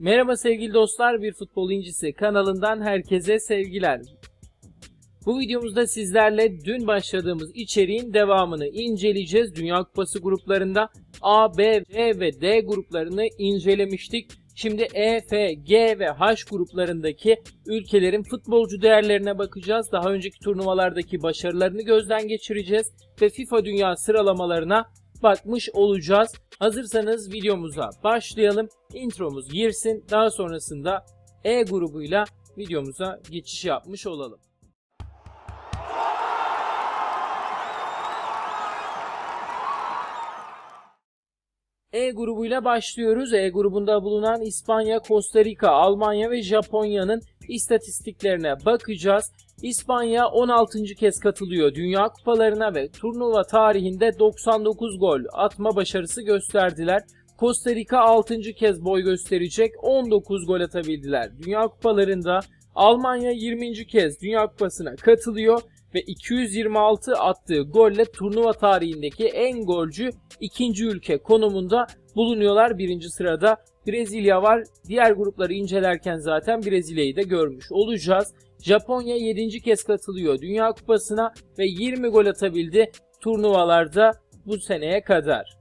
Merhaba sevgili dostlar, Bir Futbol İncisi kanalından herkese sevgiler. Bu videomuzda sizlerle dün başladığımız içeriğin devamını inceleyeceğiz. Dünya Kupası gruplarında A, B, C ve D gruplarını incelemiştik. Şimdi E, F, G ve H gruplarındaki ülkelerin futbolcu değerlerine bakacağız. Daha önceki turnuvalardaki başarılarını gözden geçireceğiz ve FIFA Dünya sıralamalarına bakmış olacağız. Hazırsanız videomuza başlayalım. Intromuz girsin. Daha sonrasında E grubuyla videomuza geçiş yapmış olalım. E grubuyla başlıyoruz. E grubunda bulunan İspanya, Costa Rica, Almanya ve Japonya'nın istatistiklerine bakacağız. İspanya 16. kez katılıyor Dünya Kupalarına ve turnuva tarihinde 99 gol atma başarısı gösterdiler. Costa Rica 6. kez boy gösterecek 19 gol atabildiler. Dünya Kupalarında Almanya 20. kez Dünya Kupası'na katılıyor ve 226 attığı golle turnuva tarihindeki en golcü ikinci ülke konumunda bulunuyorlar. Birinci sırada Brezilya var. Diğer grupları incelerken zaten Brezilya'yı da görmüş olacağız. Japonya 7. kez katılıyor Dünya Kupası'na ve 20 gol atabildi turnuvalarda bu seneye kadar.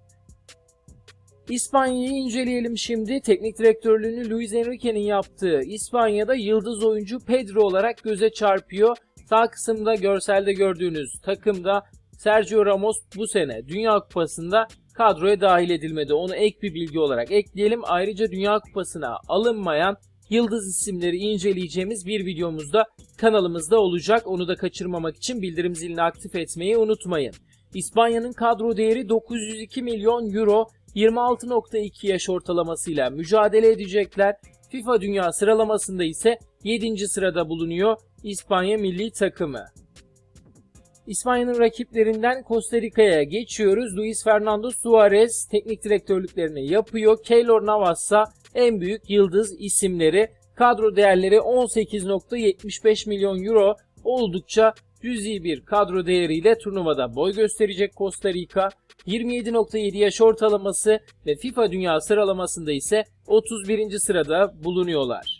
İspanya'yı inceleyelim şimdi. Teknik direktörlüğünü Luis Enrique'nin yaptığı İspanya'da yıldız oyuncu Pedro olarak göze çarpıyor. Sağ kısımda görselde gördüğünüz takımda Sergio Ramos bu sene Dünya Kupası'nda kadroya dahil edilmedi. Onu ek bir bilgi olarak ekleyelim. Ayrıca Dünya Kupası'na alınmayan yıldız isimleri inceleyeceğimiz bir videomuzda kanalımızda olacak. Onu da kaçırmamak için bildirim zilini aktif etmeyi unutmayın. İspanya'nın kadro değeri 902 milyon euro 26.2 yaş ortalamasıyla mücadele edecekler. FIFA Dünya sıralamasında ise 7. sırada bulunuyor İspanya milli takımı. İspanya'nın rakiplerinden Costa Rica'ya geçiyoruz. Luis Fernando Suarez teknik direktörlüklerini yapıyor. Keylor Navas'a en büyük yıldız isimleri. Kadro değerleri 18.75 milyon euro oldukça cüzi bir kadro değeriyle turnuvada boy gösterecek Costa Rica. 27.7 yaş ortalaması ve FIFA Dünya sıralamasında ise 31. sırada bulunuyorlar.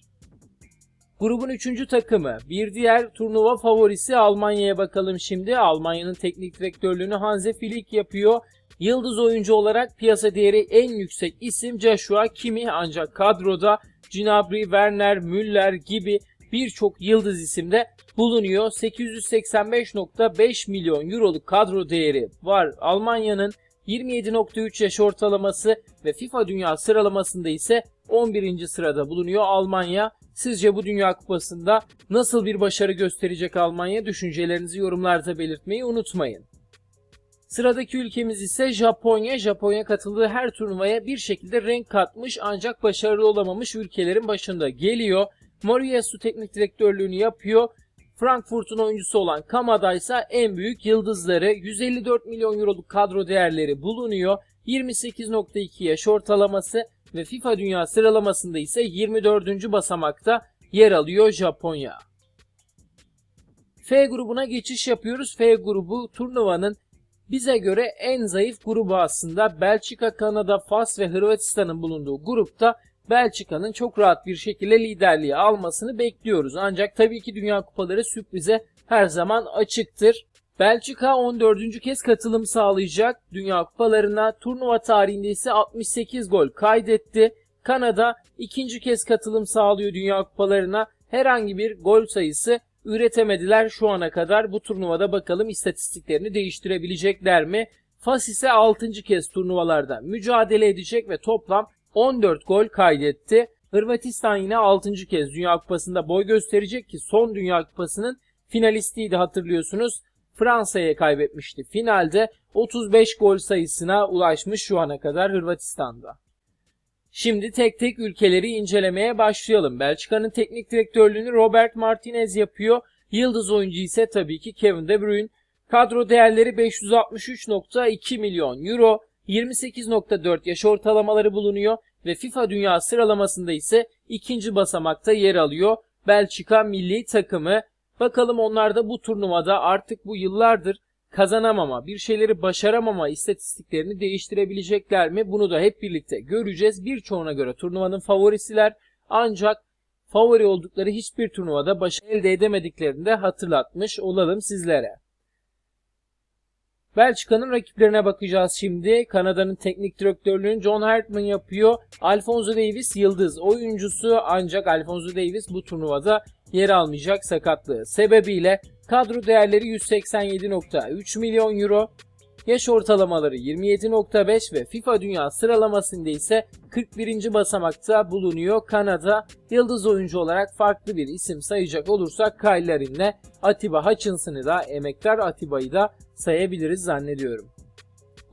Grubun 3. takımı bir diğer turnuva favorisi Almanya'ya bakalım şimdi. Almanya'nın teknik direktörlüğünü Hansi Flick yapıyor. Yıldız oyuncu olarak piyasa değeri en yüksek isim Joshua Kimmich ancak kadroda Gnabry, Werner, Müller gibi birçok yıldız isimde bulunuyor. 885.5 milyon euroluk kadro değeri var Almanya'nın. 27.3 yaş ortalaması ve FIFA Dünya sıralamasında ise 11. sırada bulunuyor Almanya. Sizce bu Dünya Kupası'nda nasıl bir başarı gösterecek Almanya? Düşüncelerinizi yorumlarda belirtmeyi unutmayın. Sıradaki ülkemiz ise Japonya. Japonya katıldığı her turnuvaya bir şekilde renk katmış ancak başarılı olamamış ülkelerin başında geliyor. Moriyasu teknik direktörlüğünü yapıyor. Frankfurt'un oyuncusu olan Kamada ise en büyük yıldızları 154 milyon euroluk kadro değerleri bulunuyor. 28.2 yaş ortalaması ve FIFA Dünya sıralamasında ise 24. basamakta yer alıyor Japonya. F grubuna geçiş yapıyoruz. F grubu turnuvanın bize göre en zayıf grubu aslında. Belçika, Kanada, Fas ve Hırvatistan'ın bulunduğu grupta Belçika'nın çok rahat bir şekilde liderliği almasını bekliyoruz. Ancak tabii ki Dünya Kupaları sürprize her zaman açıktır. Belçika 14. kez katılım sağlayacak Dünya Kupalarına. Turnuva tarihinde ise 68 gol kaydetti. Kanada ikinci kez katılım sağlıyor Dünya Kupalarına. Herhangi bir gol sayısı üretemediler şu ana kadar. Bu turnuvada bakalım istatistiklerini değiştirebilecekler mi? Fas ise 6. kez turnuvalarda mücadele edecek ve toplam 14 gol kaydetti. Hırvatistan yine 6. kez Dünya Kupası'nda boy gösterecek ki son Dünya Kupası'nın finalistiydi hatırlıyorsunuz. Fransa'ya kaybetmişti. Finalde 35 gol sayısına ulaşmış şu ana kadar Hırvatistan'da. Şimdi tek tek ülkeleri incelemeye başlayalım. Belçika'nın teknik direktörlüğünü Robert Martinez yapıyor. Yıldız oyuncu ise tabii ki Kevin De Bruyne. Kadro değerleri 563.2 milyon euro, 28.4 yaş ortalamaları bulunuyor ve FIFA Dünya sıralamasında ise ikinci basamakta yer alıyor Belçika milli takımı. Bakalım onlar da bu turnuvada artık bu yıllardır kazanamama, bir şeyleri başaramama istatistiklerini değiştirebilecekler mi? Bunu da hep birlikte göreceğiz. Birçoğuna göre turnuvanın favorisiler ancak favori oldukları hiçbir turnuvada başarı elde edemediklerini de hatırlatmış olalım sizlere. Belçika'nın rakiplerine bakacağız şimdi. Kanada'nın teknik direktörlüğünü John Hartman yapıyor. Alfonso Davis yıldız oyuncusu ancak Alfonso Davis bu turnuvada yer almayacak sakatlığı sebebiyle kadro değerleri 187.3 milyon euro, yaş ortalamaları 27.5 ve FIFA Dünya sıralamasında ise 41. basamakta bulunuyor. Kanada yıldız oyuncu olarak farklı bir isim sayacak olursak Kyle Larin'le Atiba Hutchinson'ı da emektar Atiba'yı da sayabiliriz zannediyorum.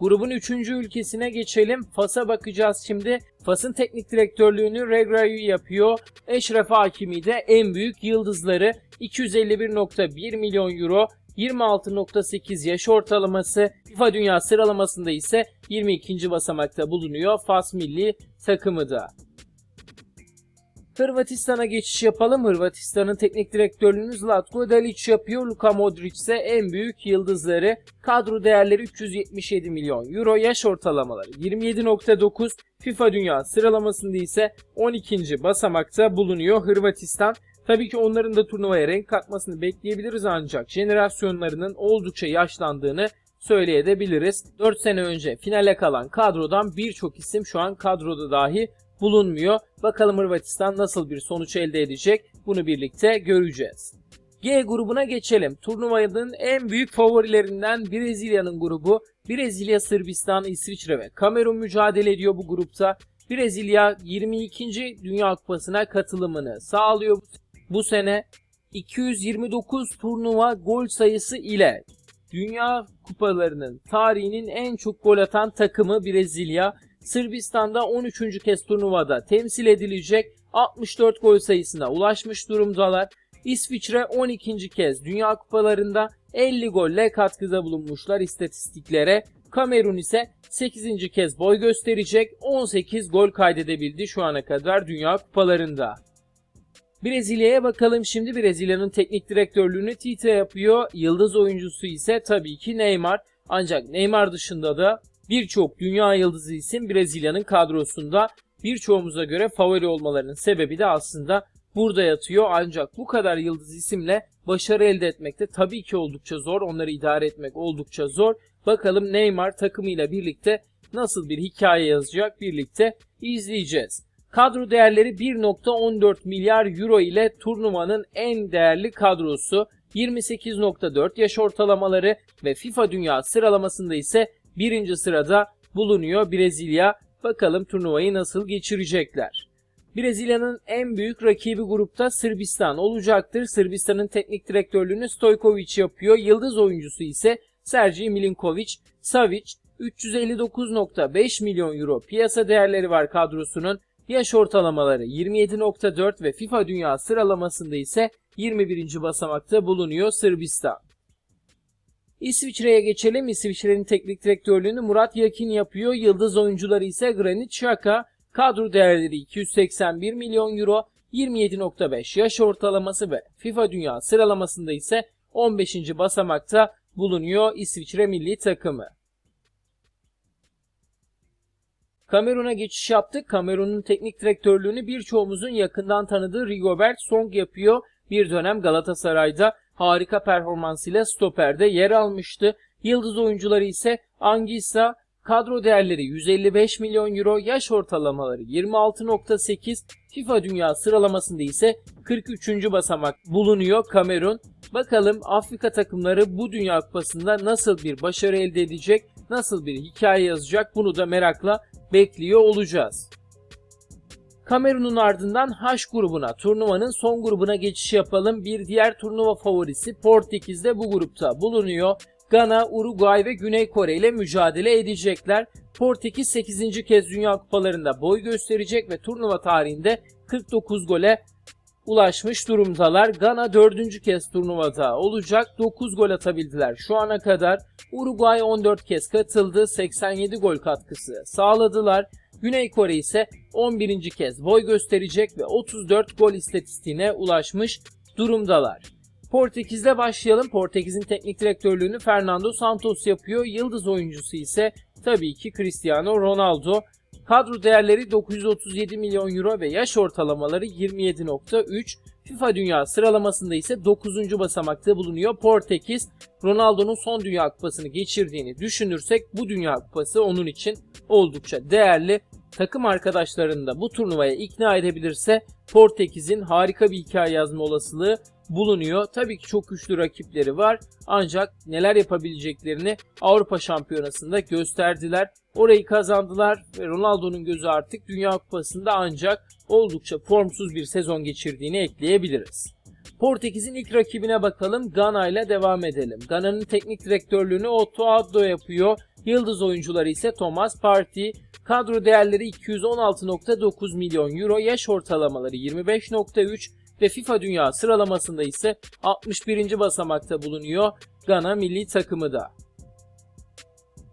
Grubun 3. ülkesine geçelim. Fas'a bakacağız şimdi. Fas'ın teknik direktörlüğünü Regrayu yapıyor. Eşref Hakimi de en büyük yıldızları 251.1 milyon euro 26.8 yaş ortalaması FIFA Dünya sıralamasında ise 22. basamakta bulunuyor Fas milli takımı da. Hırvatistan'a geçiş yapalım. Hırvatistan'ın teknik direktörlüğünü Zlatko Dalic yapıyor. Luka Modric ise en büyük yıldızları. Kadro değerleri 377 milyon euro. Yaş ortalamaları 27.9. FIFA Dünya sıralamasında ise 12. basamakta bulunuyor Hırvatistan. Tabii ki onların da turnuvaya renk katmasını bekleyebiliriz ancak jenerasyonlarının oldukça yaşlandığını söyleyebiliriz. 4 sene önce finale kalan kadrodan birçok isim şu an kadroda dahi bulunmuyor. Bakalım Hırvatistan nasıl bir sonuç elde edecek bunu birlikte göreceğiz. G grubuna geçelim. Turnuvanın en büyük favorilerinden Brezilya'nın grubu. Brezilya, Sırbistan, İsviçre ve Kamerun mücadele ediyor bu grupta. Brezilya 22. Dünya Kupası'na katılımını sağlıyor bu sene. 229 turnuva gol sayısı ile Dünya Kupalarının tarihinin en çok gol atan takımı Brezilya. Sırbistan'da 13. kez turnuvada temsil edilecek 64 gol sayısına ulaşmış durumdalar. İsviçre 12. kez Dünya Kupalarında 50 golle katkıda bulunmuşlar istatistiklere. Kamerun ise 8. kez boy gösterecek 18 gol kaydedebildi şu ana kadar Dünya Kupalarında. Brezilya'ya bakalım şimdi Brezilya'nın teknik direktörlüğünü Tite yapıyor. Yıldız oyuncusu ise tabii ki Neymar. Ancak Neymar dışında da birçok dünya yıldızı isim Brezilya'nın kadrosunda. Birçoğumuza göre favori olmalarının sebebi de aslında burada yatıyor. Ancak bu kadar yıldız isimle başarı elde etmek de tabii ki oldukça zor. Onları idare etmek oldukça zor. Bakalım Neymar takımıyla birlikte nasıl bir hikaye yazacak birlikte izleyeceğiz. Kadro değerleri 1.14 milyar euro ile turnuvanın en değerli kadrosu 28.4 yaş ortalamaları ve FIFA Dünya sıralamasında ise birinci sırada bulunuyor Brezilya. Bakalım turnuvayı nasıl geçirecekler. Brezilya'nın en büyük rakibi grupta Sırbistan olacaktır. Sırbistan'ın teknik direktörlüğünü Stojkovic yapıyor. Yıldız oyuncusu ise Sergej Milinkovic. Savic 359.5 milyon euro piyasa değerleri var kadrosunun. Yaş ortalamaları 27.4 ve FIFA Dünya sıralamasında ise 21. basamakta bulunuyor Sırbistan. İsviçre'ye geçelim. İsviçre'nin teknik direktörlüğünü Murat Yakin yapıyor. Yıldız oyuncuları ise Granit Xhaka. Kadro değerleri 281 milyon euro, 27.5 yaş ortalaması ve FIFA Dünya sıralamasında ise 15. basamakta bulunuyor İsviçre milli takımı. Kamerun'a geçiş yaptık. Kamerun'un teknik direktörlüğünü birçoğumuzun yakından tanıdığı Rigobert Song yapıyor. Bir dönem Galatasaray'da harika performansıyla stoperde yer almıştı. Yıldız oyuncuları ise Angisa, kadro değerleri 155 milyon euro, yaş ortalamaları 26.8, FIFA Dünya sıralamasında ise 43. basamak bulunuyor Kamerun. Bakalım Afrika takımları bu Dünya Kupası'nda nasıl bir başarı elde edecek, nasıl bir hikaye yazacak bunu da merakla bekliyor olacağız. Kamerun'un ardından H grubuna, turnuvanın son grubuna geçiş yapalım. Bir diğer turnuva favorisi Portekiz de bu grupta bulunuyor. Gana, Uruguay ve Güney Kore ile mücadele edecekler. Portekiz 8. kez Dünya Kupalarında boy gösterecek ve turnuva tarihinde 49 gole ulaşmış durumdalar. Gana 4. kez turnuvada olacak. 9 gol atabildiler şu ana kadar. Uruguay 14 kez katıldı. 87 gol katkısı sağladılar. Güney Kore ise 11. kez boy gösterecek ve 34 gol istatistiğine ulaşmış durumdalar. Portekiz'de başlayalım. Portekiz'in teknik direktörlüğünü Fernando Santos yapıyor. Yıldız oyuncusu ise tabii ki Cristiano Ronaldo. Kadro değerleri 937 milyon euro ve yaş ortalamaları 27.3. FIFA Dünya sıralamasında ise 9. basamakta bulunuyor. Portekiz, Ronaldo'nun son Dünya Kupası'nı geçirdiğini düşünürsek bu Dünya Kupası onun için oldukça değerli. Takım arkadaşlarını da bu turnuvaya ikna edebilirse Portekiz'in harika bir hikaye yazma olasılığı bulunuyor. Tabii ki çok güçlü rakipleri var ancak neler yapabileceklerini Avrupa Şampiyonası'nda gösterdiler. Orayı kazandılar ve Ronaldo'nun gözü artık Dünya Kupası'nda ancak oldukça formsuz bir sezon geçirdiğini ekleyebiliriz. Portekiz'in ilk rakibine bakalım. Gana ile devam edelim. Gana'nın teknik direktörlüğünü Otto Addo yapıyor. Yıldız oyuncuları ise Thomas Partey. Kadro değerleri 216.9 milyon euro, yaş ortalamaları 25.3 ve FIFA Dünya sıralamasında ise 61. basamakta bulunuyor Gana milli takımı da.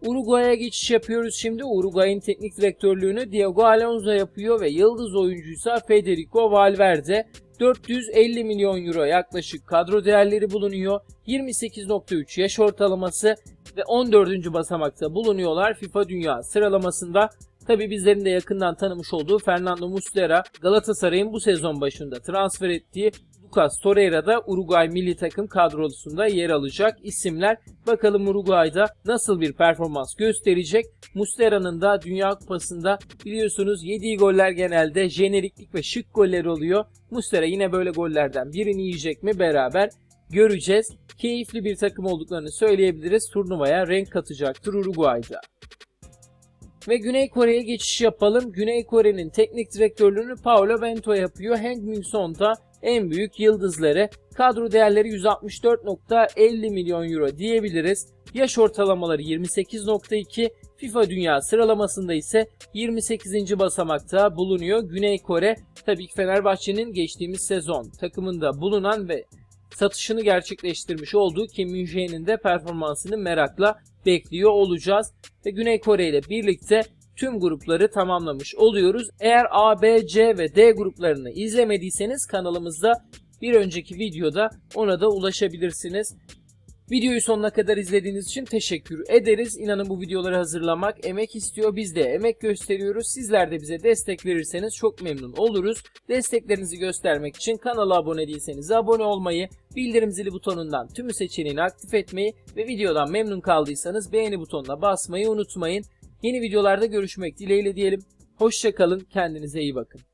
Uruguay'a geçiş yapıyoruz şimdi. Uruguay'ın teknik direktörlüğünü Diego Alonso yapıyor ve yıldız oyuncuysa Federico Valverde. 450 milyon euro yaklaşık kadro değerleri bulunuyor. 28.3 yaş ortalaması ve 14. basamakta bulunuyorlar FIFA Dünya sıralamasında. Tabi bizlerin de yakından tanımış olduğu Fernando Muslera, Galatasaray'ın bu sezon başında transfer ettiği Lucas Torreira da Uruguay milli takım kadrosunda yer alacak isimler. Bakalım Uruguay'da nasıl bir performans gösterecek. Muslera'nın da Dünya Kupası'nda biliyorsunuz yediği goller genelde jeneriklik ve şık goller oluyor. Muslera yine böyle gollerden birini yiyecek mi beraber göreceğiz. Keyifli bir takım olduklarını söyleyebiliriz. Turnuvaya renk katacaktır Uruguay'da. Ve Güney Kore'ye geçiş yapalım. Güney Kore'nin teknik direktörlüğünü Paulo Bento yapıyor. Hang Min-son da en büyük yıldızları. Kadro değerleri 164.50 milyon euro diyebiliriz. Yaş ortalamaları 28.2. FIFA Dünya sıralamasında ise 28. basamakta bulunuyor Güney Kore. Tabii ki Fenerbahçe'nin geçtiğimiz sezon takımında bulunan ve satışını gerçekleştirmiş olduğu Kim Min-jae'nin de performansını merakla bekliyor olacağız. Ve Güney Kore ile birlikte tüm grupları tamamlamış oluyoruz. Eğer A, B, C ve D gruplarını izlemediyseniz kanalımızda bir önceki videoda ona da ulaşabilirsiniz. Videoyu sonuna kadar izlediğiniz için teşekkür ederiz. İnanın bu videoları hazırlamak emek istiyor. Biz de emek gösteriyoruz. Sizler de bize destek verirseniz çok memnun oluruz. Desteklerinizi göstermek için kanala abone değilseniz abone olmayı, bildirim zili butonundan tümü seçeneğini aktif etmeyi ve videodan memnun kaldıysanız beğeni butonuna basmayı unutmayın. Yeni videolarda görüşmek dileğiyle diyelim. Hoşçakalın, kendinize iyi bakın.